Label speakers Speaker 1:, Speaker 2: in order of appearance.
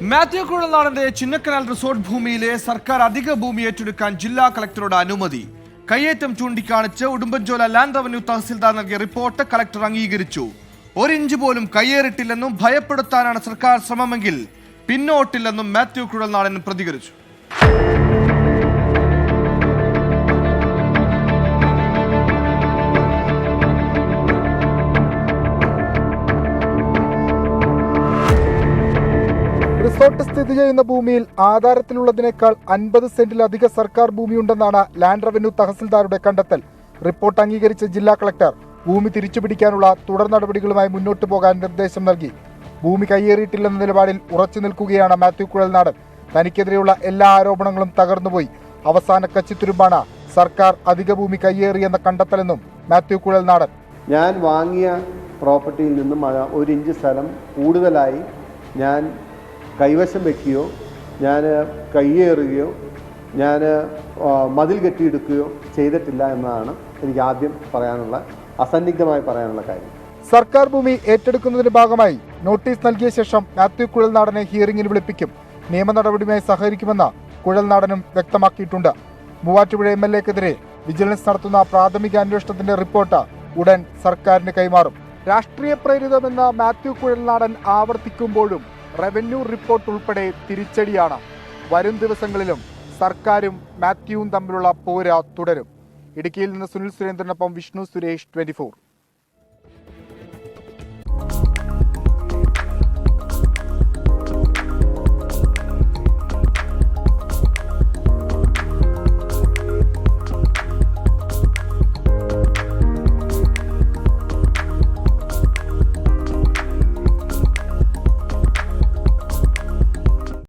Speaker 1: Mathew കുഴൽനാടന്റെ Chinnakanal resort ഭൂമിയിലെ സർക്കാർ അധിക ഭൂമി ഏറ്റെടുക്കാൻ ജില്ലാ കളക്ടറോട് അനുമതി. കയ്യേറ്റം ചൂണ്ടിക്കാണിച്ച് ഉടുമ്പൻചോല ലാൻഡ് റവന്യൂ തഹസിൽദാർ നൽകിയ റിപ്പോർട്ട് കളക്ടർ അംഗീകരിച്ചു. ഒരിഞ്ച് പോലും കയ്യേറിട്ടില്ലെന്നും ഭയപ്പെടുത്താനാണ് സർക്കാർ ശ്രമമെങ്കിൽ പിന്നോട്ടില്ലെന്നും മാത്യു കുഴൽനാടൻ പ്രതികരിച്ചു.
Speaker 2: റിസോർട്ട് സ്ഥിതി ചെയ്യുന്ന ഭൂമിയിൽ ആധാരത്തിലുള്ളതിനേക്കാൾ അൻപത് സെന്റിലധിക സർക്കാർ ഭൂമിയുണ്ടെന്നാണ് ലാൻഡ് റവന്യൂ തഹസിൽദാരുടെ കണ്ടെത്തൽ. റിപ്പോർട്ട് അംഗീകരിച്ച ജില്ലാ കളക്ടർ ഭൂമി തിരിച്ചുപിടിക്കാനുള്ള തുടർ നടപടികളുമായി മുന്നോട്ടു പോകാൻ നിർദ്ദേശം നൽകി. ഭൂമി കയ്യേറിയിട്ടില്ലെന്ന നിലപാടിൽ ഉറച്ചു നിൽക്കുകയാണ് മാത്യു കുഴൽനാടൻ. തനിക്കെതിരെയുള്ള എല്ലാ ആരോപണങ്ങളും തകർന്നുപോയി. അവസാന കച്ചിത്തുരുമ്പാണ് സർക്കാർ അധിക ഭൂമി കയ്യേറിയെന്ന കണ്ടെത്തലെന്നും മാത്യു കുഴൽനാടൻ.
Speaker 3: ഞാൻ വാങ്ങിയ പ്രോപ്പർട്ടിയിൽ നിന്നും ഒരു ഇഞ്ച് സ്ഥലം കൂടുതലായി ഞാൻ കൈവശം വയ്ക്കുകയോ ഞാൻ കയ്യേറുകയോ ഞാൻ മതിൽ കെട്ടിയെടുക്കുകയോ ചെയ്തിട്ടില്ല എന്നതാണ് എനിക്ക് ആദ്യം പറയാനുള്ള അസന്നിഗ്ധമായി പറയാനുള്ള കാര്യം.
Speaker 2: സർക്കാർ ഭൂമി ഏറ്റെടുക്കുന്നതിന്റെ ഭാഗമായി നോട്ടീസ് നൽകിയ ശേഷം മാത്യു കുഴൽനാടനെ ഹിയറിംഗിൽ വിളിപ്പിക്കും. നിയമ നടപടിയുമായി സഹകരിക്കുമെന്ന് കുഴൽനാടനും വ്യക്തമാക്കിയിട്ടുണ്ട്. മൂവാറ്റുപുഴ എം എൽ എക്കെതിരെ വിജിലൻസ് നടത്തുന്ന പ്രാഥമിക അന്വേഷണത്തിന്റെ റിപ്പോർട്ട് ഉടൻ സർക്കാരിന് കൈമാറും. രാഷ്ട്രീയ പ്രേരിതമെന്ന് മാത്യു കുഴൽനാടൻ ആവർത്തിക്കുമ്പോഴും റവന്യൂ റിപ്പോർട്ട് ഉൾപ്പെടെ തിരിച്ചടിയാണ്. വരും ദിവസങ്ങളിലും സർക്കാരും മാത്യുവും തമ്മിലുള്ള പോര തുടരും. ഇടുക്കിയിൽ നിന്ന് സുനിൽ സുരേന്ദ്രനൊപ്പം വിഷ്ണു സുരേഷ് ട്വന്റി